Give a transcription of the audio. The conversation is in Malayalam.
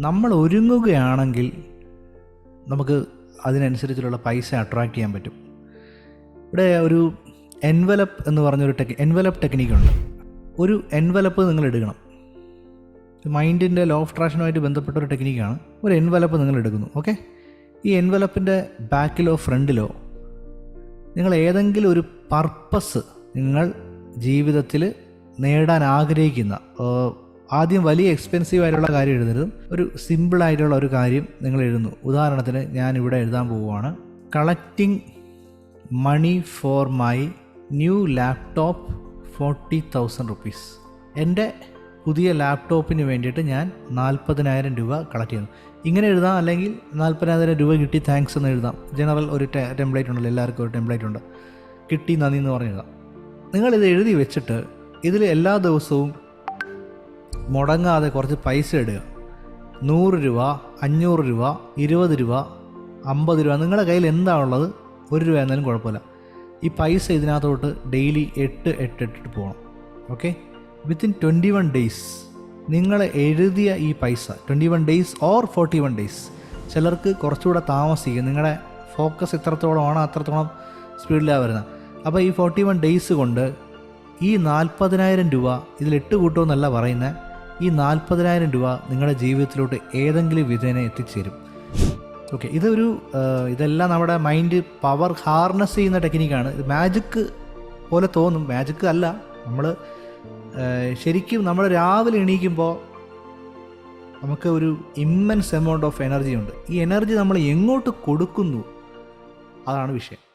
നമ്മൾ ഒരുങ്ങുകയാണെങ്കിൽ നമുക്ക് അതിനനുസരിച്ചുള്ള പൈസ അട്രാക്റ്റ് ചെയ്യാൻ പറ്റും. ഇവിടെ ഒരു എൻവലപ്പ് എന്ന് പറഞ്ഞൊരു ടെക് എൻവലപ്പ് ടെക്നിക്കുണ്ട് ഒരു എൻവലപ്പ് നിങ്ങൾ എടുക്കണം. മൈൻഡിന്റെ ലോ ഓഫ് ട്രാക്ഷനുമായിട്ട് ബന്ധപ്പെട്ട ഒരു ടെക്നിക്കാണ് ഒരു എൻവലപ്പ് നിങ്ങൾ എടുക്കുന്നു ഓക്കെ ഈ എൻവലപ്പിന്റെ ബാക്കിലോ ഫ്രണ്ടിലോ നിങ്ങൾ ഏതെങ്കിലും ഒരു പർപ്പസ് നിങ്ങൾ ജീവിതത്തിൽ നേടാൻ ആഗ്രഹിക്കുന്ന ആദ്യം വലിയ എക്സ്പെൻസീവ് ആയിട്ടുള്ള കാര്യം എഴുതരുത്. ഒരു സിമ്പിൾ ആയിട്ടുള്ള ഒരു കാര്യം നിങ്ങൾ എഴുതുന്നു. ഉദാഹരണത്തിന് ഞാൻ ഇവിടെ എഴുതാൻ പോവുകയാണ്. Collecting money for my new laptop forty thousand rupees എന്റെ പുതിയ ലാപ്ടോപ്പിന് വേണ്ടിയിട്ട് ഞാൻ നാൽപ്പതിനായിരം രൂപ കളക്ട് ചെയ്യുന്നു. ഇങ്ങനെ എഴുതാം അല്ലെങ്കിൽ നാൽപ്പതിനായിരം രൂപ കിട്ടി താങ്ക്സ് എന്ന് എഴുതാം. ജനറൽ ഒരു ടെംപ്ലേറ്റ് ഉണ്ടല്ലോ എല്ലാവർക്കും ഒരു ടെംപ്ലേറ്റ് ഉണ്ട്. കിട്ടി നന്ദി എന്ന് പറഞ്ഞ് എഴുതാം നിങ്ങളിത് എഴുതി വെച്ചിട്ട് ഇതിൽ എല്ലാ ദിവസവും മുടങ്ങാതെ കുറച്ച് പൈസ ഇടുക. നൂറ് രൂപ അഞ്ഞൂറ് രൂപ ഇരുപത് രൂപ അമ്പത് രൂപ നിങ്ങളുടെ കയ്യിൽ എന്താണുള്ളത് ഒരു രൂപ എന്നാലും കുഴപ്പമില്ല. ഈ പൈസ ഇതിനകത്തോട്ട് ഡെയിലി എട്ട് എട്ട് എട്ടിട്ട് പോകണം. Okay? Within twenty one days നിങ്ങൾ എഴുതിയ ഈ പൈസ twenty one days or forty one days ചിലർക്ക് കുറച്ചുകൂടെ താമസിക്കും. നിങ്ങളുടെ ഫോക്കസ് എത്രത്തോളമാണോ അത്രത്തോളം സ്പീഡിലാണ് വരുന്നത്. അപ്പോൾ ഈ ഫോർട്ടി വൺ ഡേയ്സ് കൊണ്ട് ഈ നാൽപ്പതിനായിരം രൂപ ഇതിൽ എട്ട് കൂട്ടുമെന്നല്ല പറയുന്നത്. ഈ നാൽപ്പതിനായിരം രൂപ നിങ്ങളുടെ ജീവിതത്തിലോട്ട് ഏതെങ്കിലും വിധേന എത്തിച്ചേരും. ഓക്കെ ഇതൊരു ഇതെല്ലാം നമ്മുടെ മൈൻഡ് പവർ ഹാർനസ് ചെയ്യുന്ന ടെക്നിക്കാണ് ഇത് മാജിക്ക് പോലെ തോന്നും. മാജിക്ക് അല്ല. നമ്മൾ ശരിക്കും നമ്മൾ രാവിലെ എണീക്കുമ്പോൾ നമുക്ക് ഒരു ഇമ്മൻസ് എമൗണ്ട് ഓഫ് എനർജി ഉണ്ട്. ഈ എനർജി നമ്മൾ എങ്ങോട്ട് കൊടുക്കുന്നു? അതാണ് വിഷയം.